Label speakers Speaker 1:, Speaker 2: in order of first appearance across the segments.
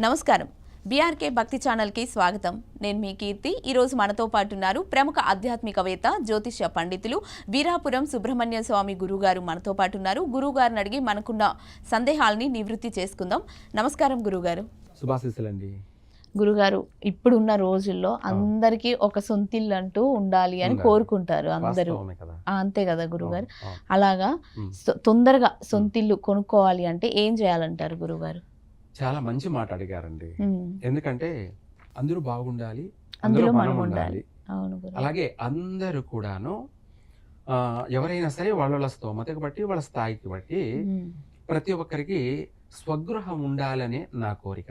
Speaker 1: నమస్కారం. బీఆర్కే భక్తి ఛానల్కి స్వాగతం. నేను మీ కీర్తి. ఈరోజు మనతో పాటు ఉన్నారు ప్రముఖ ఆధ్యాత్మికవేత్త జ్యోతిష్య పండితులు వీరాపురం సుబ్రహ్మణ్య స్వామి గురుగారు మనతో పాటు ఉన్నారు. గురుగారిని అడిగి మనకున్న సందేహాలని నివృత్తి చేసుకుందాం. నమస్కారం గురుగారు.
Speaker 2: శుభాశీస్సులండి.
Speaker 1: గురుగారు ఇప్పుడున్న రోజుల్లో అందరికీ ఒక సొంతిల్లు అంటూ ఉండాలి అని. కోరుకుంటారు అందరూ. అంతే కదా గురుగారు. అలాగా తొందరగా సొంతిల్లు కొనుక్కోవాలి అంటే ఏం చేయాలంటారు గురుగారు?
Speaker 2: చాలా మంచి మాట అడిగారండి. ఎందుకంటే అందరూ బాగుండాలి
Speaker 1: అందులో మనం ఉండాలి.
Speaker 2: అలాగే అందరూ కూడాను ఎవరైనా సరే వాళ్ళ స్తోమతకి బట్టి వాళ్ళ స్థాయికి బట్టి ప్రతి ఒక్కరికి స్వగృహం ఉండాలనే నా కోరిక.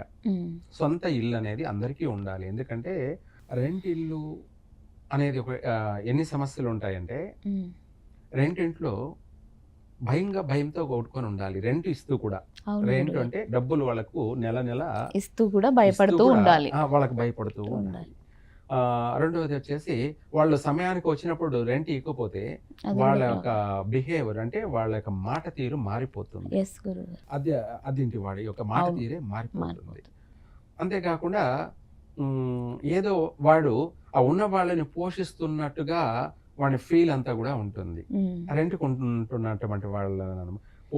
Speaker 2: సొంత ఇల్లు అనేది అందరికీ ఉండాలి. ఎందుకంటే రెంట్ ఇల్లు అనేది ఒక ఎన్ని సమస్యలు ఉంటాయంటే రెంట్ ఇంట్లో భయంగా భయంతో కొట్టుకొని ఉండాలి రెంట్ ఇస్తూ కూడా. రెంట్. అంటే డబ్బులు వాళ్ళకు నెల నెల
Speaker 1: ఇస్తూ కూడా భయపడుతూ ఉండాలి.
Speaker 2: వాళ్ళకి భయపడుతూ ఉండాలి. రెండవది వచ్చేసి వాళ్ళు సమయానికి వచ్చినప్పుడు రెంట్ ఇవ్వకపోతే వాళ్ళ యొక్క బిహేవియర్ అంటే వాళ్ళ యొక్క మాట తీరు మారిపోతుంది. అది అదింటి వాడి యొక్క మాట. తీరే మారిపోతుంది. అంతేకాకుండా ఏదో వాడు ఆ ఉన్న వాళ్ళని పోషిస్తున్నట్టుగా వాడి ఫీల్ అంతా కూడా ఉంటుంది. రెంట్కి ఉంటున్నటువంటి వాళ్ళ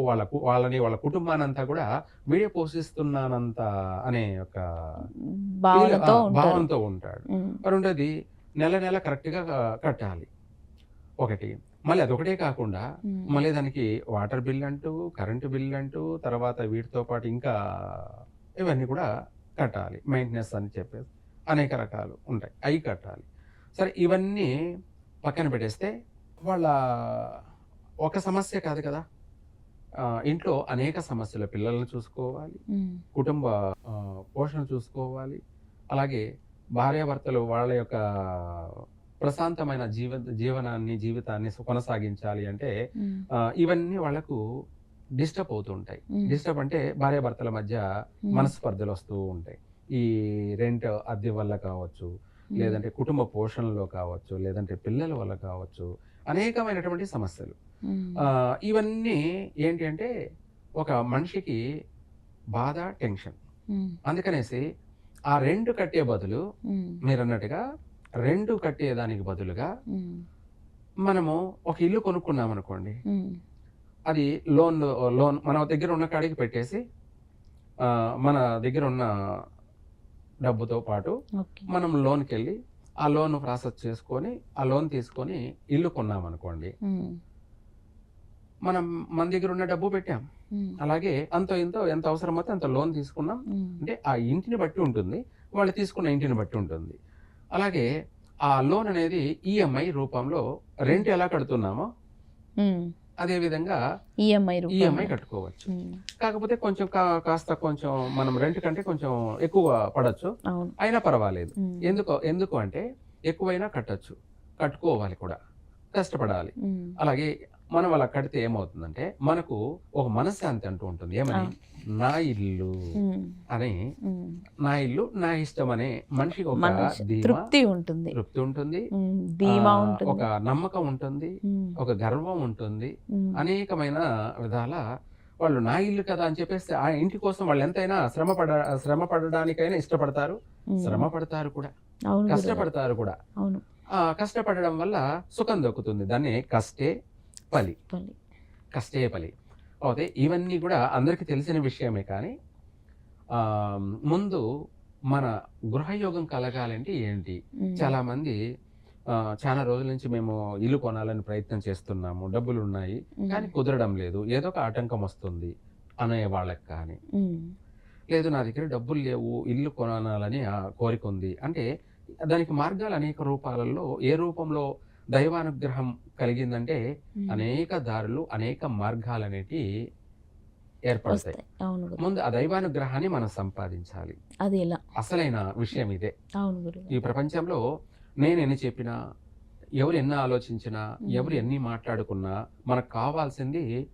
Speaker 2: వాళ్ళ వాళ్ళని వాళ్ళ కుటుంబాన్ని అంతా కూడా వీడే పోషిస్తున్నానంత అనే ఒక భావంతో ఉంటాడు. రెండోది నెల నెల కరెక్ట్గా కట్టాలి. ఒకటి మళ్ళీ అదొకటే కాకుండా మళ్ళీ దానికి వాటర్ బిల్ అంటూ కరెంటు బిల్ అంటూ తర్వాత వీటితో పాటు ఇంకా ఇవన్నీ కూడా కట్టాలి. మెయింటెనెన్స్ అని చెప్పేసి అనేక రకాలు ఉంటాయి. అవి కట్టాలి. సరే ఇవన్నీ పక్కన పెట్టేస్తే వాళ్ళ ఒక సమస్య కాదు కదా. ఇంట్లో అనేక సమస్యలు పిల్లల్ని చూసుకోవాలి కుటుంబ పోషణ చూసుకోవాలి అలాగే భార్యాభర్తలు వాళ్ళ యొక్క ప్రశాంతమైన జీవ జీవనాన్ని జీవితాన్ని కొనసాగించాలి అంటే ఇవన్నీ వాళ్ళకు డిస్టర్బ్ అవుతుంటాయి
Speaker 1: ఉమ్,
Speaker 2: డిస్టర్బ్ అంటే భార్యాభర్తల మధ్య మనస్పర్ధలు వస్తూ ఉంటాయి. ఈ రెంట్ అద్దె వల్ల కావచ్చు లేదంటే కుటుంబ పోషణలో కావచ్చు లేదంటే పిల్లల వల్ల కావచ్చు అనేకమైనటువంటి సమస్యలు. ఇవన్నీ ఏంటి అంటే ఒక మనిషికి బాధ టెన్షన్. అందుకనేసి ఆ రెండు కట్టే బదులు మీరు అన్నట్టుగా రెండు కట్టేదానికి బదులుగా
Speaker 1: ఉమ్,
Speaker 2: మనము ఒక ఇల్లు కొనుక్కున్నాం అనుకోండి అది లోన్ లోన్ మన దగ్గర ఉన్న కాడికి పెట్టేసి మన దగ్గర ఉన్న డబ్బుతో పాటు మనం లోన్కి వెళ్ళి ఆ లోన్ ప్రాసెస్ చేసుకొని ఆ లోన్ తీసుకొని ఇల్లు కొన్నాం అనుకోండి మనం మన దగ్గర ఉన్న డబ్బు పెట్టాం. అలాగే అంత ఇంతో ఎంత అవసరమైతే అంత లోన్ తీసుకున్నాం. అంటే ఆ ఇంటిని బట్టి ఉంటుంది. వాళ్ళు తీసుకున్న ఇంటిని బట్టి ఉంటుంది. అలాగే ఆ లోన్ అనేది ఈఎంఐ రూపంలో రెంట్ ఎలా కడుతున్నామో
Speaker 1: ఉమ్,
Speaker 2: అదే విధంగా
Speaker 1: ఈఎంఐ రూపంలో.
Speaker 2: ఈఎంఐ కట్టుకోవచ్చు.
Speaker 1: ఉమ్,
Speaker 2: కాకపోతే కొంచెం కాస్త కొంచెం మనం రెంట్ కంటే కొంచెం ఎక్కువ పడచ్చు. అయినా పర్వాలేదు.
Speaker 1: ఉమ్,
Speaker 2: ఎందుకు ఎందుకు అంటే ఎక్కువైనా కట్టచ్చు. కట్టుకోవాలి కూడా. కష్టపడాలి.
Speaker 1: ఉమ్,
Speaker 2: అలాగే మనం అలా కడితే ఏమవుతుందంటే మనకు ఒక మనశ్శాంతి అంటూ ఉంటుంది. ఏమని? నా ఇల్లు అని నా ఇల్లు నా ఇష్టం అనే మనిషికి ఒక
Speaker 1: తృప్తి ఉంటుంది.
Speaker 2: తృప్తి ఉంటుంది. ఒక నమ్మకం ఉంటుంది. ఒక గర్వం ఉంటుంది. అనేకమైన విధాల వాళ్ళు నా ఇల్లు కదా అని చెప్పేసి ఆ ఇంటి కోసం వాళ్ళు ఎంతైనా శ్రమ పడ శ్రమ పడడానికైనా ఇష్టపడతారు. శ్రమ పడతారు కూడా. కష్టపడతారు కూడా. కష్టపడడం వల్ల సుఖం దొక్కుతుంది. దాన్ని కష్టే పలి. కష్టే పలి. అయితే ఇవన్నీ కూడా అందరికీ తెలిసిన విషయమే కానీ ముందు మన గృహయోగం కలగాలంటే ఏంటి? చాలా మంది చాలా రోజుల నుంచి మేము ఇల్లు కొనాలని ప్రయత్నం చేస్తున్నాము డబ్బులు ఉన్నాయి కానీ కుదరడం లేదు. ఏదో ఒక ఆటంకం వస్తుంది అనే వాళ్ళకి కానీ. లేదు నా దగ్గర డబ్బులు లేవు ఇల్లు కొనాలని కోరిక ఉంది. అంటే దానికి మార్గాలు అనేక రూపాలలో ఏ రూపంలో దైవానుగ్రహం కలిగిందంటే అనేక దారులు అనేక మార్గాలు అనేటి ఏర్పడతాయి ముందు ఆ దైవానుగ్రహాన్ని మనం సంపాదించాలి.
Speaker 1: అది ఎలా?
Speaker 2: అసలైన విషయం ఇదే. ఈ ప్రపంచంలో నేను ఎన్ని చెప్పినా ఎవరు ఎన్ని ఆలోచించినా. ఎవరు ఎన్ని మాట్లాడుకున్నా మనకు కావాల్సింది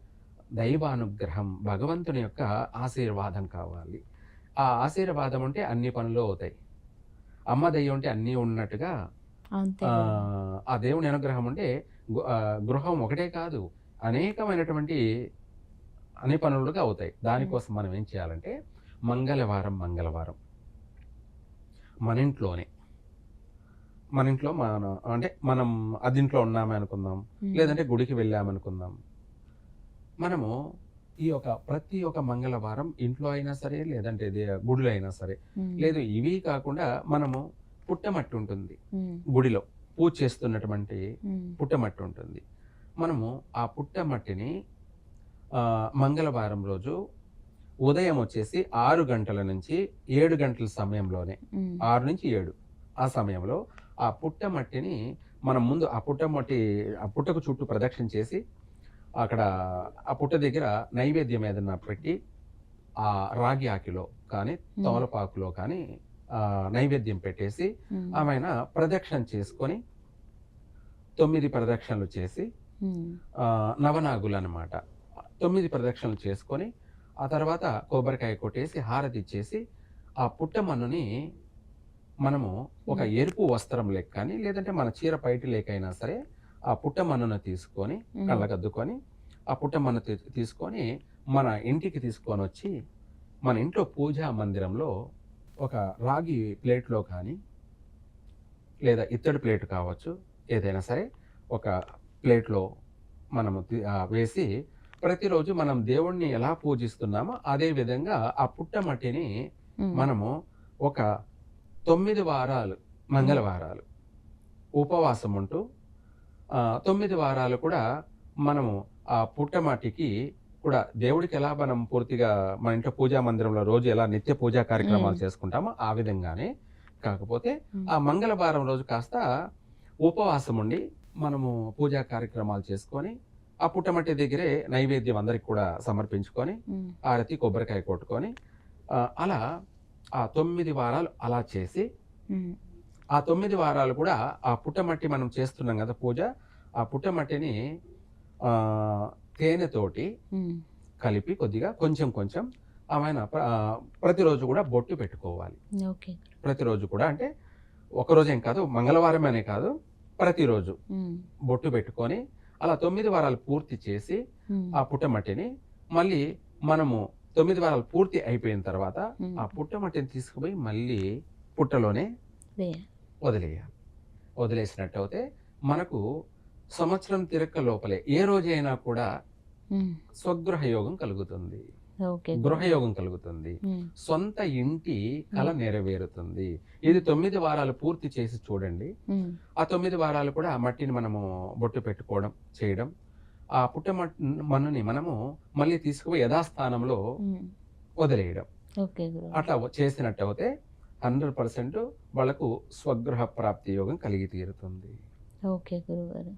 Speaker 2: దైవానుగ్రహం భగవంతుని యొక్క ఆశీర్వాదం కావాలి. ఆ ఆశీర్వాదం ఉంటే అన్ని పనులు అవుతాయి. అమ్మ దయ్యం ఉంటే అన్నీ ఉన్నట్టుగా ఆ, దేవుని అనుగ్రహం అంటే గృహం ఒకటే కాదు అనేకమైనటువంటి అన్ని పనులుగా అవుతాయి. దానికోసం మనం ఏం చేయాలంటే మంగళవారం మంగళవారం మన ఇంట్లోనే మన ఇంట్లో మన అంటే మనం అదింట్లో ఉన్నామే అనుకుందాం లేదంటే గుడికి వెళ్ళామనుకుందాం మనము ఈ యొక్క ప్రతి ఒక్క మంగళవారం ఇంట్లో అయినా సరే లేదంటే గుడిలో అయినా సరే లేదు ఇవి కాకుండా మనము పుట్టమట్టి ఉంటుంది గుడిలో పూజ చేస్తున్నటువంటి పుట్టమట్టి ఉంటుంది మనము ఆ పుట్టమట్టిని మంగళవారం రోజు ఉదయం వచ్చేసి ఆరు గంటల నుంచి ఏడు గంటల సమయంలోనే ఆరు నుంచి ఏడు ఆ సమయంలో ఆ పుట్టమట్టిని మనం ముందు ఆ పుట్టమట్టి ఆ పుట్టకు చుట్టూ ప్రదక్షిణ చేసి అక్కడ ఆ పుట్ట దగ్గర నైవేద్యం ఏదన్నా పెట్టి ఆ రాగి ఆకిలో కానీ తమలపాకులో కానీ నైవేద్యం పెట్టేసి ఆమెన ప్రదక్షిణ చేసుకొని తొమ్మిది ప్రదక్షిణలు చేసి నవనాగులు అన్నమాట. తొమ్మిది ప్రదక్షిణలు చేసుకొని ఆ తర్వాత కొబ్బరికాయ కొట్టేసి హారతి ఇచ్చేసి ఆ పుట్టమన్నుని మనము ఒక ఎరుపు వస్త్రం లెక్క కానీ లేదంటే మన చీర పైటి లేకైనా సరే ఆ పుట్టమన్నును తీసుకొని కళ్ళకద్దుకొని ఆ పుట్టమన్ను తీసుకొని మన ఇంటికి తీసుకొని వచ్చి మన ఇంట్లో పూజా మందిరంలో ఒక రాగి ప్లేట్లో కానీ లేదా ఇత్తడి ప్లేట్ కావచ్చు ఏదైనా సరే ఒక ప్లేట్లో మనము వేసి ప్రతిరోజు మనం దేవుణ్ణి ఎలా పూజిస్తున్నామో అదే విధంగా ఆ పుట్టమట్టిని మనము ఒక తొమ్మిది వారాలు మంగళవారాలు ఉపవాసం ఉంటూ తొమ్మిది వారాలు కూడా మనము ఆ పుట్టమట్టికి కూడా దేవుడికి ఎలా మనం పూర్తిగా మన ఇంట్లో పూజా మందిరంలో రోజు ఎలా నిత్య పూజా కార్యక్రమాలు. చేసుకుంటామో ఆ విధంగానే కాకపోతే ఆ మంగళవారం రోజు కాస్త ఉపవాసం ఉండి మనము పూజా కార్యక్రమాలు చేసుకొని ఆ పుట్టమట్టి దగ్గరే నైవేద్యం అందరికి కూడా సమర్పించుకొని ఆరతి కొబ్బరికాయ కొట్టుకొని అలా ఆ తొమ్మిది వారాలు అలా చేసి ఆ తొమ్మిది వారాలు కూడా ఆ పుట్టమట్టి మనం చేస్తున్నాం కదా పూజ ఆ పుట్టమట్టిని తేనెతోటి కలిపి కొద్దిగా కొంచెం కొంచెం ఆమెన ప్ర- ఆ, ప్రతిరోజు కూడా బొట్టు పెట్టుకోవాలి. ప్రతిరోజు కూడా అంటే ఒకరోజేం కాదు మంగళవారం అనే కాదు ప్రతిరోజు బొట్టు పెట్టుకొని అలా తొమ్మిది వారాలు పూర్తి చేసి ఆ పుట్టమట్టిని మళ్ళీ మనము తొమ్మిది వారాలు పూర్తి అయిపోయిన తర్వాత ఆ పుట్టమట్టిని తీసుకుపోయి మళ్ళీ పుట్టలోనే వదిలేయాలి. వదిలేసినట్టు అయితే మనకు సంవత్సరం తిరక్క లోపలే. ఏ రోజైనా కూడా స్వగృహ యోగం కలుగుతుంది. గృహయోగం కలుగుతుంది. సొంత ఇంటి కళ నెరవేరుతుంది. ఇది తొమ్మిది వారాలు పూర్తి చేసి చూడండి. ఆ తొమ్మిది వారాలు కూడా ఆ మట్టిని మనము బొట్టు పెట్టుకోవడం చేయడం ఆ పుట్ట మన్నుని మనము మళ్ళీ తీసుకుపోయి యథాస్థానంలో వదిలేయడం. అట్లా చేసినట్టు అయితే హండ్రెడ్ పర్సెంట్ వాళ్ళకు స్వగృహ ప్రాప్తి యోగం కలిగి తీరుతుంది.
Speaker 1: ఓకే గురుగారు.